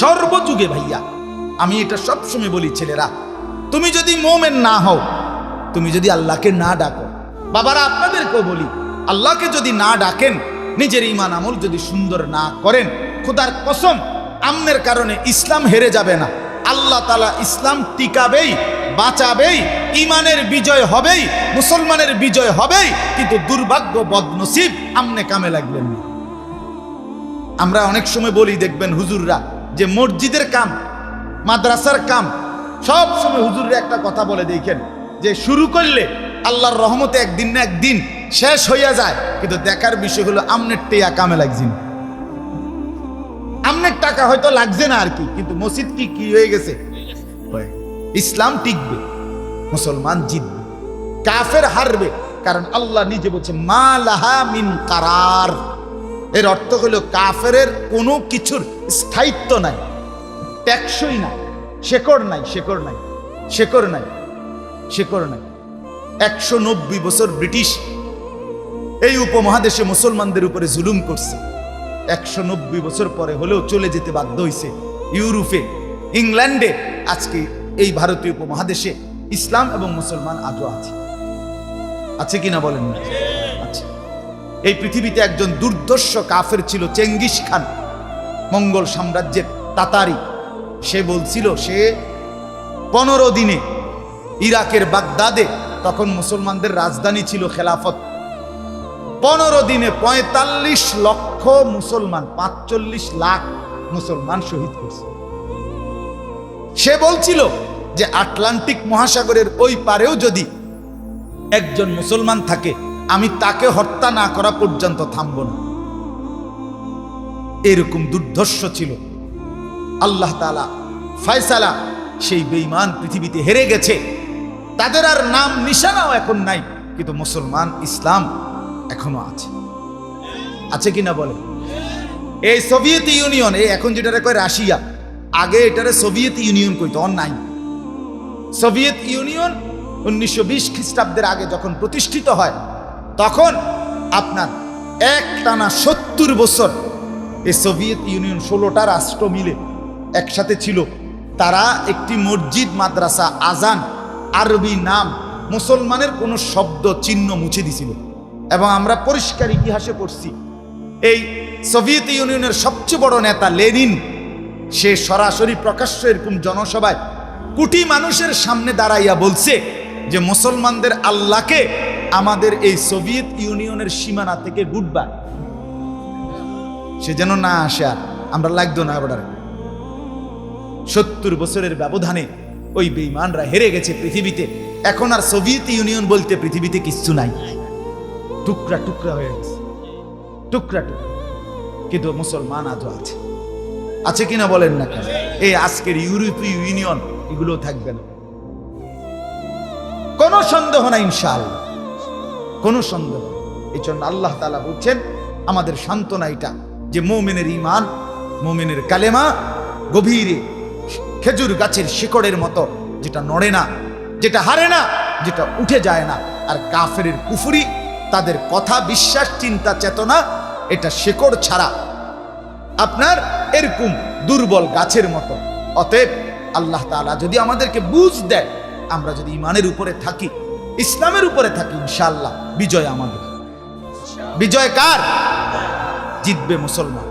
সর্বযুগে ভাইয়া, আমি এটা সবসময় বলি, ছেলেরা, তুমি যদি মোমেন না হও, তুমি যদি আল্লাহকে না ডাকো, বাবারা আপনাদেরকেও বলি, আল্লাহকে যদি না ডাকেন, নিজের ইমান আমল যদি সুন্দর না করেন, খুদার কসম, আমনের কারণে ইসলাম হেরে যাবে না। আল্লাহ তালা ইসলাম টিকাবেই, বাঁচাবেই ইমানের বিজয় হবেই, মুসলমানের বিজয় হবেই, কিন্তু দুর্ভাগ্য বদনসিব আমনে কামে লাগবেন না। আমরা অনেক সময় বলি, দেখবেন হুজুররা যে মসজিদের কাম, মাদ্রাসার কাম, সব সময় হুজুররা একটা কথা বলে দেখেন, যে শুরু করলে আল্লাহর রহমতে একদিন না একদিন শেষ হইয়া যায়, কিন্তু দেখার বিষয় হলো আমনের টেয়া কামে লাগছে না আমনের টাকা হয়তো লাগছে না আর কি, কিন্তু মসজিদ কি কি হয়ে গেছে। ইসলাম টিকবে, মুসলমান জিতবে, কাফের হারবে, কারণ আল্লাহ নিজে বলছে, মা লাহা মিন কারার। এর অর্থ হলো কাফের কোনো কিছুর স্থায়িত্ব নাই ট্যাক্সই নাই, শেকড় নাই শেকড় নাই শেকড় নাই শেকড় নাই। একশো নব্বই বছর ব্রিটিশ এই উপমহাদেশে মুসলমানদের উপরে জুলুম করছে। একশো নব্বই বছর পরে হলেও চলে যেতে বাধ্য হয়েছে ইউরোপে, ইংল্যান্ডে, আজকে এই ভারতীয় উপমহাদেশে ইসলাম এবং মুসলমান আজও আছে। আছে কিনা বলেন না? পৃথিবীতে একজন দুর্দর্শ কাফের ছিল চেঙ্গিস খান, মঙ্গল সাম্রাজ্যের তাতারি। সে বলছিল, সে পনেরো দিনে ইরাকের বাগদাদে, তখন মুসলমানদের রাজধানী ছিল খেলাফত, পনেরো দিনে পঁয়তাল্লিশ লক্ষ মুসলমান, পাঁচচল্লিশ লাখ মুসলমান শহীদ করছে সে বলছিল যে আটলান্টিক মহাসাগরের ওই পারেও যদি একজন মুসলমান থাকে আমি তাকে হত্যা না করা পর্যন্ত থামব না। এরকম দুর্ধর্ষ ছিল। আল্লাহ তালা ফয়সালা সেই বেঈমান পৃথিবীতে হেরে গেছে। তাদের আর নাম নিশানাও এখন নাই, কিন্তু মুসলমান ইসলাম এখনও আছে। আছে কিনা বলে? এই সোভিয়েত ইউনিয়ন, এই এখন যেটা কয় রাশিয়া, আগে এটারে সোভিয়েত ইউনিয়ন কইতো, অন নাই। সোভিয়েত ইউনিয়ন উনিশশো বিশ খ্রিস্টাব্দের আগে যখন প্রতিষ্ঠিত হয় তখন আপনার এক টানা সত্তর বছর এই সোভিয়েত ইউনিয়ন ষোলোটা রাষ্ট্র মিলে একসাথে ছিল। তারা একটি মসজিদ, মাদ্রাসা, আজান, আরবি নাম, মুসলমানের কোনো শব্দ, চিহ্ন মুছে দিছিল। এবং আমরা পরিষ্কার ইতিহাসে পড়ছি, এই সোভিয়েত ইউনিয়নের সবচেয়ে বড় নেতা লেনিন, সে সরাসরি প্রকাশ্য এরকম জনসভায় কোটি মানুষের সামনে দাঁড়াইয়া বলছে যে, মুসলমানদের আল্লাহকে আমাদের এই সোভিয়েত ইউনিয়নের সীমানা থেকে গুড সে যেন না আসে আর, আমরা লাগতো না আবার সত্তর বছরের ব্যবধানে ওই বেইমানরা হেরে গেছে পৃথিবীতে। এখন আর সোভিয়েত ইউনিয়ন বলতে পৃথিবীতে কিচ্ছু নাই। টুকরা টুকরা হয়ে গেছে। টুকরা টুকরা। কিন্তু মুসলমান আজও আছে। আছে কিনা বলেন না কেন? এই আজকের ইউরোপীয় ইউনিয়ন এগুলো থাকবে না। কোনো সন্দেহ নাই, ইনশাআল্লাহ। কোনো সন্দেহ। এই জন্য আল্লাহ তালা বলছেন, আমাদের সান্ত্বনা এটা যে মোমেনের ইমান মোমেনের কালেমা গভীরে খেজুর গাছের শিকড়ের মতো, যেটা নড়ে না, যেটা হারে না, যেটা উঠে যায় না। আর কাফের কুফুরি, তাদের কথা, বিশ্বাস, চিন্তা, চেতনা, এটা শেকড় ছাড়া। আপনার এরকম দুর্বল গাছের মতো। অতএব আল্লাহ তাআলা যদি আমাদেরকে বুঝ দেয় আমরা যদি ইমানের উপরে থাকি ইসলামের উপরে থাকি ইনশাআল্লাহ। বিজয় আমাদের। বিজয় কার? জিতবে মুসলমান,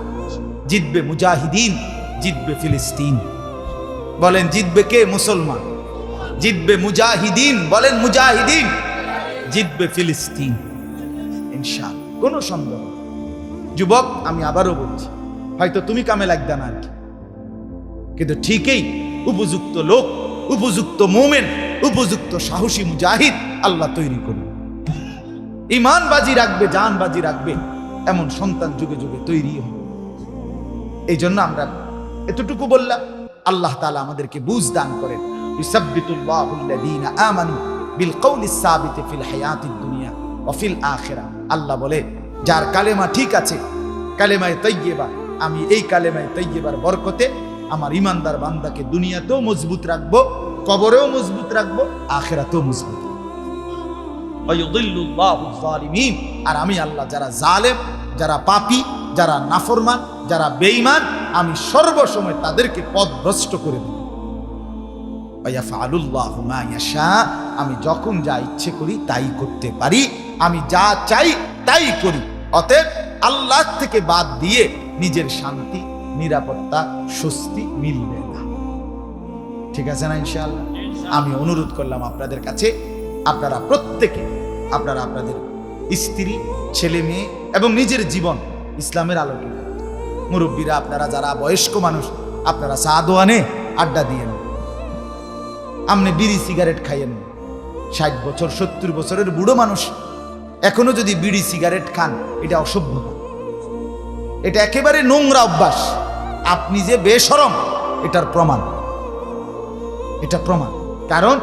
জিতবে মুজাহিদিন, জিতবে ফিলিস্তিন। বলেন, জিতবে কে মুসলমান? জিতবে মুজাহিদিন, বলেন মুজাহিদিন। জিতবে ফিলিস্তিন, ইনশাআল্লাহ। কোনো সন্দেহ যুবক, আমি আবারও বলছি, হয়তো তুমি কামে লাগবে না আর কি। কিন্তু ঠিকই উপযুক্ত লোক, উপযুক্ত মোমেন উপযুক্ত সাহসী মুজাহিদ আল্লাহ তৈরি করুন। ইমান বাজি রাখবে জান বাজি রাখবে, এমন সন্তান যুগে যুগে তৈরি হবে। এই জন্য আমরা এতটুকু বললাম, আল্লাহ তালা আমাদেরকে বুঝ দান করেন। বিল হায়াতিদ দুনিয়া ওয়া ফিল আখিরা। আল্লাহ বলে, যার কালেমা ঠিক আছে, কালেমায়ে তৈয়বা আমি এই কালেমায় তৈয়বার বরকতে আমার ইমানদার বান্দাকে দুনিয়াতেও মজবুত রাখব। কবরেও মজবুত রাখব আখেরাতেও মজবুত। আর আমি আল্লাহ যারা জালেম যারা পাপি যারা নাফরমান যারা বেঈমান আমি সর্বসময় তাদেরকে পথভ্রষ্ট করে দেব। আমি যখন যা ইচ্ছে করি তাই করতে পারি আমি যা চাই তাই করি অতএব আল্লাহ থেকে বাদ দিয়ে নিজের শান্তি নিরাপত্তা স্বস্তি মিলবে না ঠিক আছে না ইনশাআল্লাহ? আমি অনুরোধ করলাম আপনাদের কাছে, আপনারা প্রত্যেকে, আপনারা আপনাদের স্ত্রী, ছেলে মেয়ে এবং নিজের জীবন ইসলামের আলোকে। মুরব্বীরা, আপনারা যারা বয়স্ক মানুষ, আপনারা চা দোয়ানে আড্ডা দিয়ে নেন। আপনি বিড়ি সিগারেট খাইয়েন। ষাট বছর, সত্তর বছরের বুড়ো মানুষ এখনও যদি বিড়ি সিগারেট খান, এটা অসভ্যতা এটা একেবারে নোংরা অভ্যাস। আপনি যে বেসরম এটার প্রমাণ। এটা প্রমাণ। কারণ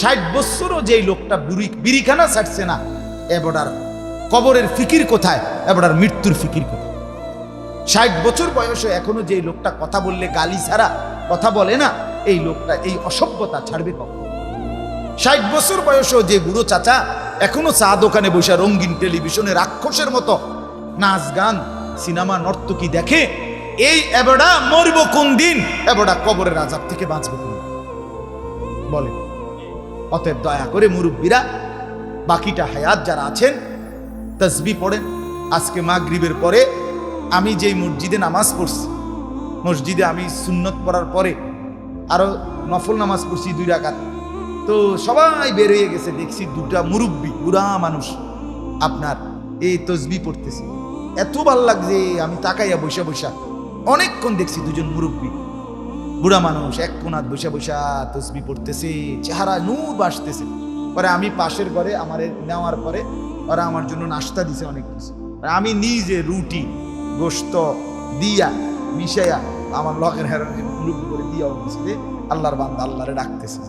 ষাট বছরও যেই লোকটা বুড়ি বিড়িখানা ছাড়ছে না এবারার কবরের ফিকির কোথায়? এবারার মৃত্যুর ফিকির কোথায়? ষাট বছর বয়সে এখনও যে লোকটা কথা বললে গালি ছাড়া, কথা বলে না, এই লোকটা এই অসভ্যতা ছাড়বে কখন? ষাট বছর বয়সেও যে বুড়ো চাচা এখনও চা দোকানে বসে রঙিন টেলিভিশনে রাক্ষসের মতো নাচ গান, সিনেমা নর্তকী দেখে, এই এবড়া মরব কোন দিন? এবড়া কবরের আজাব থেকে বাঁচবে কোন দিন? বলে, অতএব দয়া করে মুরব্বীরা, বাকিটা হায়াত যারা আছেন, তসবি পড়েন। আজকে মাগরিবের পরে আমি যেই মসজিদে নামাজ পড়ছি, মসজিদে আমি সুন্নত পড়ার পরে আরও নফল নামাজ পড়ছি দুই রাকাত। তো সবাই বের হয়ে গেছে, দেখছি দুটা মুরব্বী, বুড়া মানুষ আপনার এই তসবি পড়তেছে। এত ভালো লাগছে, আমি তাকাইয়া বৈশা বৈশা অনেকক্ষণ দেখছি দুজন মুরব্বী। বুড়া মানুষ, এক কোনাত বসে বসা তসবি পড়তেছে, চেহারা নূর বাসতেছে। পরে আমি পাশের ঘরে আমার নেওয়ার পরে ওরা আমার জন্য নাস্তা দিছে অনেক কিছু। আমি নিজে রুটি গোস্ত দিয়া মিশাইয়া আমার লগের হেরান মুরব্বী করে দিয়া দিছে আল্লাহর বান্দা আল্লাহরে ডাকতেছে।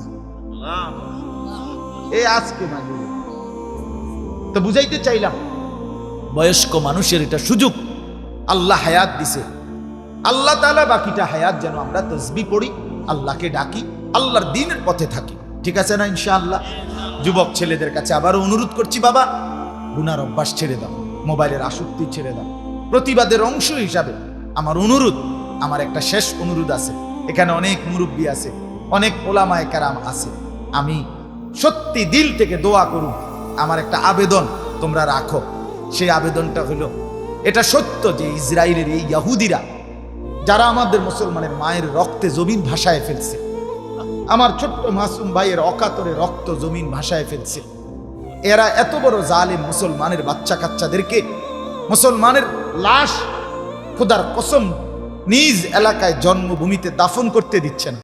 এই আজকে মাগরিবে। তো বুঝাইতে চাইলাম, বয়স্ক মানুষের এটা সুযোগ, আল্লাহ হায়াত দিছে। আল্লাহ তাআলা বাকিটা হায়াত যেন আমরা তসবি পড়ি, আল্লাহকে ডাকি, আল্লাহর দিনের পথে থাকি। ঠিক আছে না ইনশাআল্লাহ? যুবক ছেলেদের কাছে আবারও অনুরোধ করছি, বাবা, গুনার অভ্যাস ছেড়ে দাও, মোবাইলের আসক্তি ছেড়ে দাও। প্রতিবাদের অংশ হিসাবে আমার অনুরোধ, আমার একটা শেষ অনুরোধ আছে। এখানে অনেক মুরব্বী আছে, অনেক ওলামায় কারাম আছে। আমি সত্যি দিল থেকে দোয়া করুন, আমার একটা আবেদন তোমরা রাখো। সেই আবেদনটা হলো, এটা সত্য যে ইসরায়েলের এই ইয়াহুদিরা যারা আমাদের মুসলমানের মায়ের রক্তে জমিন ভাসায় ফেলছে, আমার ছোট্ট মাসুম ভাইয়ের অকাতরে রক্ত জমিন ভাসায় ফেলছে, এরা এত বড় জালে মুসলমানের বাচ্চা কাচ্চাদেরকে মুসলমানের লাশ, খোদার কসম, নিজ এলাকায় জন্মভূমিতে দাফন করতে দিচ্ছে না।